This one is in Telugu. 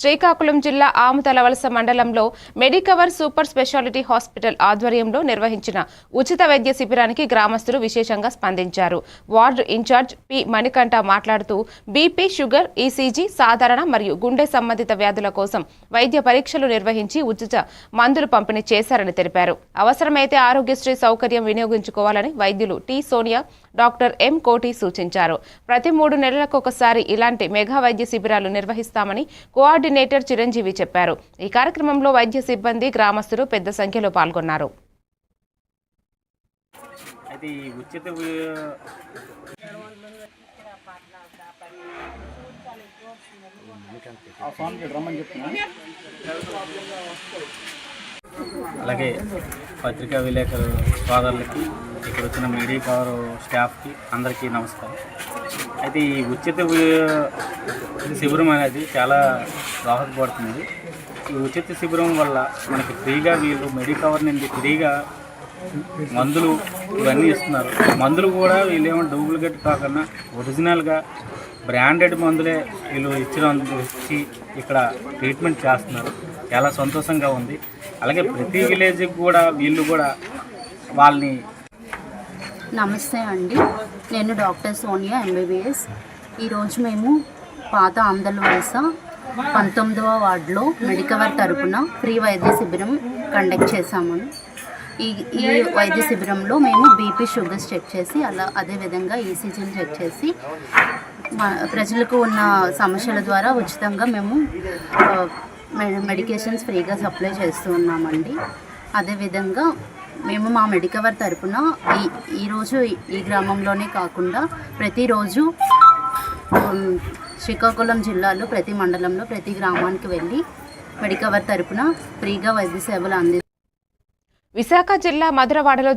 శ్రీకాకుళం జిల్లా ఆముతలవలస మండలంలో మెడికవర్ సూపర్ స్పెషాలిటీ హాస్పిటల్ ఆధ్వర్యంలో నిర్వహించిన ఉచిత వైద్య శిబిరానికి గ్రామస్తులు విశేషంగా స్పందించారు. వార్డు ఇన్ఛార్జ్ పి మణికంఠ మాట్లాడుతూ బీపీ షుగర్ ఈసీజీ సాధారణ మరియు గుండె సంబంధిత వ్యాధుల కోసం వైద్య పరీక్షలు నిర్వహించి ఉచిత మందులు పంపిణీ చేశారని తెలిపారు. అవసరమైతే ఆరోగ్యశ్రీ సౌకర్యం వినియోగించుకోవాలని వైద్యులు టి సోనియా డాక్టర్ ఎం కోటి సూచించారు. ప్రతి మూడు నెలలకు ఒకసారి ఇలాంటి మెగా వైద్య శిబిరాలు నిర్వహిస్తామని కోఆర్డినేటర్ చిరంజీవి చెప్పారు. ఈ కార్యక్రమంలో వైద్య సిబ్బంది గ్రామస్తులు పెద్ద సంఖ్యలో పాల్గొన్నారు. అయితే ఈ ఉచిత అలాగే పత్రికా విలేకరు సోదరులకి ఇక్కడ వచ్చిన మీడియా కవర్ స్టాఫ్కి అందరికీ నమస్కారం. అయితే ఈ ఉచిత శిబిరం అనేది చాలా దోహదపడుతుంది ఈ ఉచిత శిబిరం వల్ల మనకి ఫ్రీగా వీళ్ళు మెడికవర్ నుండి ఫ్రీగా మందులు ఇవన్నీ ఇస్తున్నారు. మందులు కూడా వీళ్ళు ఏమో డూప్లికేట్ కాకుండా ఒరిజినల్గా బ్రాండెడ్ మందులే వీళ్ళు ఇచ్చిన ఇచ్చి ఇక్కడ ట్రీట్మెంట్ చేస్తున్నారు. చాలా సంతోషంగా ఉంది. అలాగే ప్రతి విలేజ్కి కూడా వీళ్ళు కూడా వాళ్ళని నమస్తే అండి. నేను డాక్టర్ సోనియా ఎంబీబీఎస్ ఈరోజు మేము పాత ఆంధ్రల వలస పంతొమ్మిదవ వార్డులో మెడికవర్ తరపున ఫ్రీ వైద్య శిబిరం కండక్ట్ చేశాము. ఈ ఈ వైద్య శిబిరంలో మేము బీపీ షుగర్స్ చెక్ చేసి అలా అదేవిధంగా ఈసీజీలు చెక్ చేసి ప్రజలకు ఉన్న సమస్యల ద్వారా ఉచితంగా మేము మెడికేషన్స్ ఫ్రీగా సప్లై చేస్తూ ఉన్నామండి. అదేవిధంగా మేము మా మెడికవర్ తరపున ఈ ఈరోజు ఈ గ్రామంలోనే కాకుండా ప్రతిరోజు శ్రీకాకుళం జిల్లాలో ప్రతి మండలంలో ప్రతి గ్రామానికి వెళ్ళి మెడికవర్ తరపున ఫ్రీగా వైద్య సేవలు అంది విశాఖ జిల్లా మధురవాడలో